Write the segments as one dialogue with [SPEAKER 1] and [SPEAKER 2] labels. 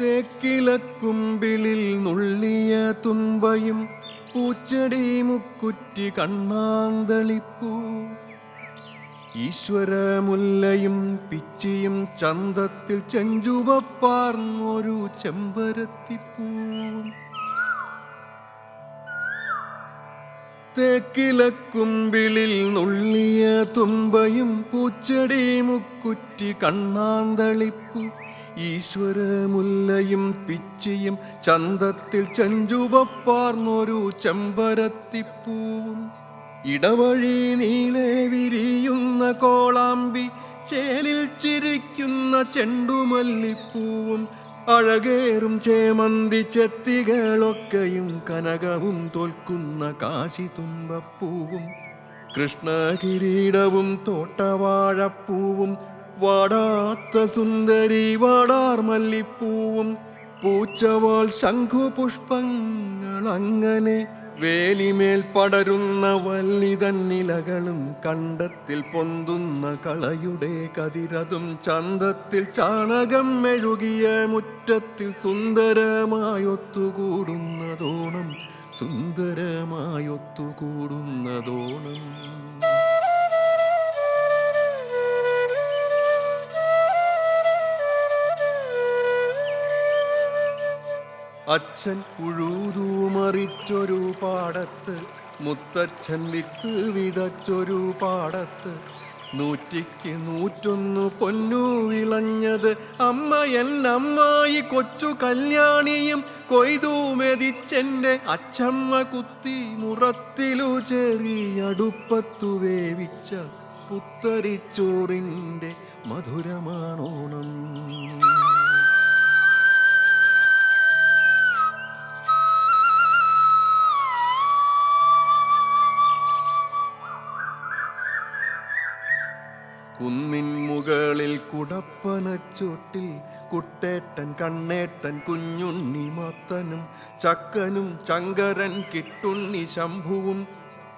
[SPEAKER 1] തെക്കിലക്കുമ്പിളിൽ നുള്ളിയ തുമ്പയും പൂച്ചടി മുക്കുറ്റി കണ്ണാന്തളിപ്പൂ. ഈശ്വരമുല്ലയും പിച്ചിയും ചന്തത്തിൽ ചെഞ്ചുവപ്പാർന്നൊരു ചെമ്പരത്തിപ്പൂവും തേക്കിലക്കുമ്പിളിൽ നുള്ളിയ തുമ്പയും പൂച്ചടി മുക്കുറ്റി കണ്ണാന്തളിപ്പു. ഈശ്വരമുല്ലയും പിച്ചിയും ചന്തത്തിൽ ചഞ്ചുവപ്പാർന്നൊരു ചെമ്പരത്തിപ്പൂവും. ഇടവഴി നീളെ വിരിയുന്ന കോളാമ്പി ചേലിൽ ചിരിക്കുന്ന ചെണ്ടുമല്ലിപ്പൂവും. അഴകേറും ചേമന്തി ചെത്തികളൊക്കെയും കനകവും തോൽക്കുന്ന കാശി തുമ്പപ്പൂവും കൃഷ്ണകിരീടവും തോട്ടവാഴപ്പൂവും വാടാത്ത സുന്ദരി വാടാർ മല്ലിപ്പൂവും പൂച്ചവാൾ ശംഖുപുഷ്പങ്ങൾ അങ്ങനെ വേലിമേൽ പടരുന്ന വല്ലി തന്നിലകളും കണ്ടത്തിൽ പൊന്തുന്ന കളയുടെ കതിരതും ചന്തത്തിൽ ചാണകം മെഴുകിയ മുറ്റത്തിൽ സുന്ദരമായൊത്തുകൂടുന്നതോണം സുന്ദരമായൊത്തുകൂടുന്നതോണം. അച്ഛൻ പുഴുതൂമറിച്ചൊരു പാടത്ത് മുത്തച്ഛൻ വിത്ത് വിതച്ചൊരു പാടത്ത്. നൂറ്റിക്ക് നൂറ്റൊന്നു പൊന്നു വിളഞ്ഞത് അമ്മ എന്നമ്മായി കൊച്ചു കല്യാണിയും കൊയ്തു മെതിച്ചെന്റെ അച്ഛമ്മ കുത്തി മുറത്തിലു ചെറിയടുപ്പത്തു വേവിച്ച പുത്തരിച്ചോറിന്റെ മധുരമാണോണം. കുന്നിൻ മുകളിൽ കുടപ്പനച്ചോട്ടിൽ കുട്ടേട്ടൻ കണ്ണേട്ടൻ കുഞ്ഞുണ്ണി മത്തനും ചക്കനും ചങ്കരൻ കിട്ടുണ്ണി ശംഭുവും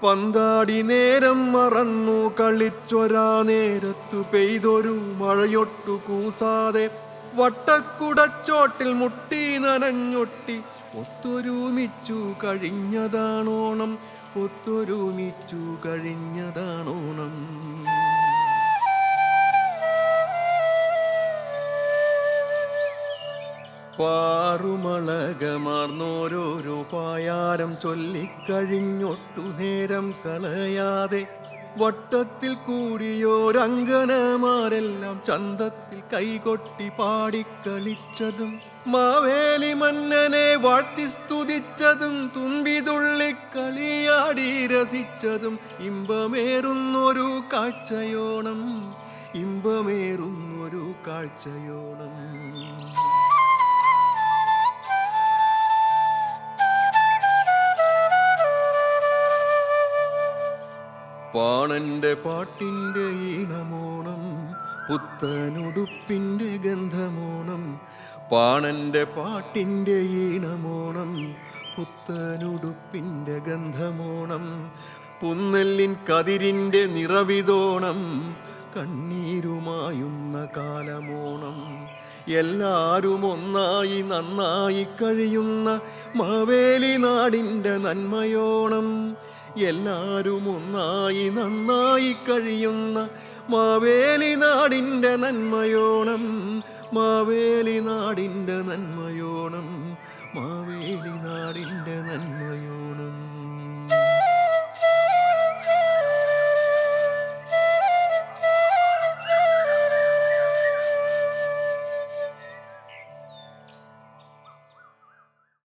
[SPEAKER 1] പന്താടി നേരം മറന്നു കളിച്ചൊരാ നേരത്തു പെയ്തൊരു മഴയൊട്ടു കൂസാതെ വട്ടക്കുടച്ചോട്ടിൽ മുട്ടി നനഞ്ഞൊട്ടി ഒത്തൊരുമിച്ചു കഴിഞ്ഞതാണോണം ഒത്തൊരുമിച്ചു കഴിഞ്ഞതാണോണം. പാറുമളകമാർന്നോരോരോ പായാരം ചൊല്ലിക്കഴിഞ്ഞൊട്ടു നേരം കളയാതെ വട്ടത്തിൽ കൂടിയോരങ്കനമാരെല്ലാം ചന്തത്തിൽ കൈകൊട്ടി പാടിക്കളിച്ചതും മാവേലി മന്നനെ വാഴ്ത്തി സ്തുതിച്ചതും തുമ്പിതുള്ളി കളിയാടി രസിച്ചതും ഇമ്പമേറുന്നൊരു കാഴ്ചയോണം ഇമ്പമേറുന്നൊരു കാഴ്ചയോണം. പാണന്റെ പാട്ടിന്റെ ഈണമോണം പുത്തനുടുപ്പിന്റെ ഗന്ധമോണം പാണന്റെ പാട്ടിന്റെ ഈണമോണം പുത്തനുടുപ്പിന്റെ ഗന്ധമോണം പുന്നെല്ലിൻ കതിരിന്റെ നിറവിതോണം കണ്ണീരുമായുന്ന കാലമോണം. എല്ലാരും ഒന്നായി നന്നായി കഴിയുന്ന മാവേലി നാടിന്റെ നന്മയോണം എല്ലാരും ഒന്നായി നന്നായി കഴിയുന്ന മാവേലി നാടിന്റെ നന്മയോണം മാവേലി നാടിന്റെ നന്മയോണം